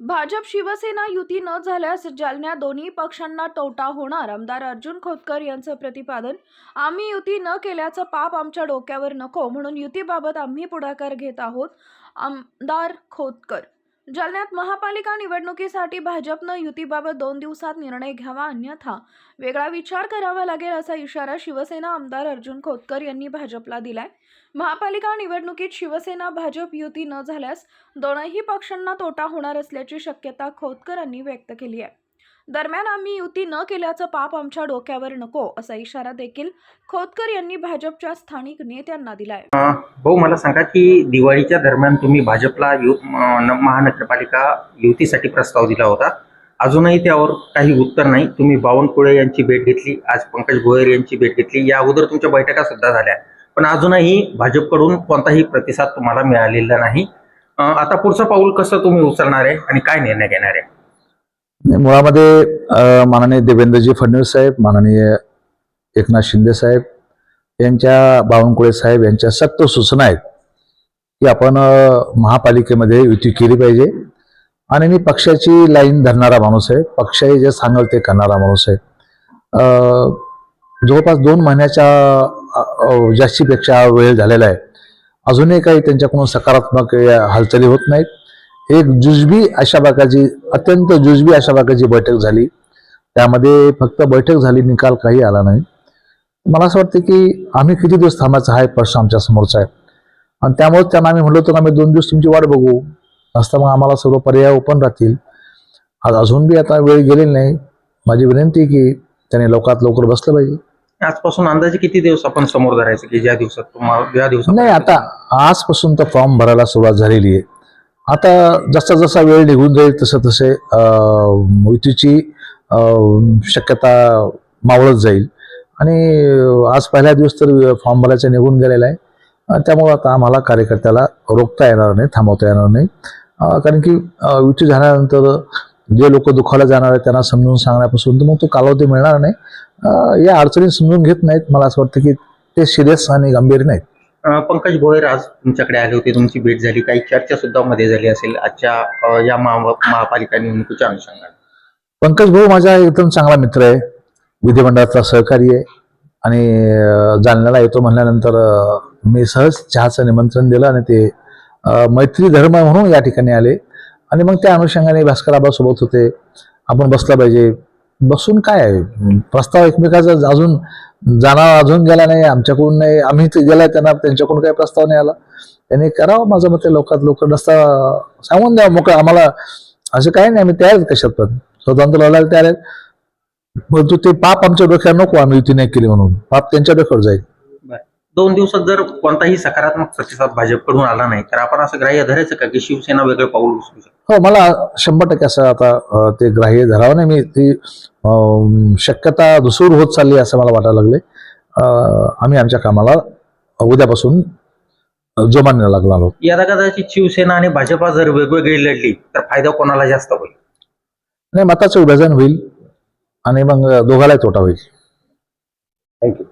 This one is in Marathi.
भाजप शिवसेना युती न झाल्यास जालन्यात दोन्ही पक्षांना तोटा होणार. आमदार अर्जुन खोतकर यांचं प्रतिपादन आम्ही युती न केल्याचं पाप आमच्या डोक्यावर नको म्हणून युतीबाबत आम्ही पुढाकार घेत आहोत आमदार खोतकर जालन्यात महापालिका निवडणुकीसाठी भाजपनं युतीबाबत दोन दिवसात निर्णय घ्यावा अन्यथा वेगळा विचार करावा लागेल असा इशारा शिवसेना आमदार अर्जुन खोतकर यांनी भाजपला दिलाय. महापालिका निवडणुकीत शिवसेना भाजप युती न झाल्यास दोनही पक्षांना तोटा होणार असल्याची शक्यता खोतकरांनी व्यक्त केली आहे. दरम्यान आम्ही युती न केल्याचं पाप आमच्या डोक्यावर नको असा इशारा देखील खोतकर यांनी भाजपच्या स्थानिक नेत्यांना दिलाय. भाऊ मला सांगा की दिवाळीच्या दरम्यान तुम्ही भाजपला महानगरपालिका युतीसाठी प्रस्ताव दिला होता. अजूनही त्यावर काही उत्तर नाही. तुम्ही बावनकुळे यांची भेट घेतली आज पंकज भोयर यांची भेट घेतली या अगोदर तुमच्या बैठका सुद्धा झाल्या. पण अजूनही भाजपकडून कोणताही प्रतिसाद तुम्हाला मिळालेला नाही. आता पुढचं पाऊल कसं तुम्ही उचलणार आहे आणि काय निर्णय घेणार आहे? मुळामध्ये माननीय देवेंद्रजी फडणवीस साहेब माननीय एकनाथ शिंदे साहेब यांच्या बावनकुळे साहेब यांच्या सक्त सूचना आहेत की आपण महापालिकेमध्ये युती केली पाहिजे. आणि मी पक्षाची लाईन धरणारा माणूस आहे. पक्षही जे सांगाल ते करणारा माणूस आहे. जवळपास दोन महिन्याच्या जास्तीपेक्षा वेळ झालेला आहे. अजूनही काही त्यांच्याकडून सकारात्मक हालचाली होत नाहीत. एक जुजबी अशा प्रकारची अत्यंत जुजबी अशा प्रकारची बैठक झाली. त्यामध्ये फक्त बैठक झाली निकाल काही आला नाही. मला असं वाटतं की आम्ही किती दिवस थांबायचा हा एक प्रश्न आमच्या समोरचा आहे. आणि त्यामुळे त्यांना आम्ही म्हणलो होतो की आम्ही दोन दिवस तुमची वाट बघू. असता मग आम्हाला सर्व पर्याय ओपन राहतील. आज अजून बी आता वेळ गेलेली नाही. माझी विनंती की त्याने लवकरात लवकर बसलं पाहिजे. आजपासून अंदाजे किती दिवस आपण समोर धरायचं की ज्या दिवसात तुम्हाला ज्या दिवसात नाही आता आजपासून तर फॉर्म भरायला सुरुवात झालेली आहे. आता जसा जसा वेळ निघून जाईल तसं तसे अं, युतीची शक्यता मावळत जाईल. आणि आज पहिला दिवस तर फॉर्म भरायचा निघून गेलेला आहे. त्यामुळं आता आम्हाला कार्यकर्त्याला रोखता येणार नाही थांबवता येणार नाही. कारण की अं, युती झाल्यानंतर जे लोक दुखायला जाणार आहेत त्यांना समजून सांगण्यापासून तर मग तो कालावधी मिळणार नाही. या अडचणी समजून घेत नाहीत. मला असं वाटतं की ते सिरियस आणि गंभीर नाहीत. पंकज भोयर आज तुमच्याकडे आले होते. तुमची भेट झाली. काही चर्चा सुद्धा मध्ये झाली असेल. आजच्या या महा- महापालिका निवडणुकीच्या अनुषंगाने पंकज भाऊ माझा एकदम चांगला मित्र आहे. विधिमंडळातला सहकारी आहे. आणि जालन्याला येतो म्हणल्यानंतर मी सहज चहाचं निमंत्रण दिलं आणि ते मैत्री धर्म म्हणून या ठिकाणी आले. आणि मग त्या अनुषंगाने भास्कराबा सोबत होते. आपण बसला पाहिजे. बसून काय आहे? प्रस्ताव एकमेकाचा अजून जाणार अजून गेला नाही आमच्याकडून नाही आम्ही ते गेलाय त्यांना त्यांच्याकडून काही प्रस्ताव नाही आला. त्यांनी करावं माझं मते लवकरात लवकर रस्ता सांगून द्या मोकळा. आम्हाला असं काही नाही आम्ही तयार आहेत कशात पण. स्वतंत्र लढायला तयार आहेत. परंतु ते पाप आमच्या डोक्यावर नको आम्ही युती नाही केली म्हणून. पाप त्यांच्या डोक्यावर जाईल. दोन दिवसात जर कोणताही सकारात्मक प्रतिसाद भाजपकडून आला नाही तर आपण असं ग्राह्य धरायचं का की शिवसेना वेगळं पाऊल उचलू शकतो? हो मला शंभर टक्के असं आता ते ग्राह्य धरावं नाही. मी ती शक्यता धुसूर होत चालली असं मला वाटायला लागले. आम्ही आमच्या कामाला उद्यापासून जोमाने लागलो आलो यदा कदाचित शिवसेना आणि भाजपा जर वेगवेगळी लढली तर फायदा कोणाला जास्त होईल? नाही मताचं विभाजन होईल आणि मग दोघालाही तोटा होईल. थँक्यू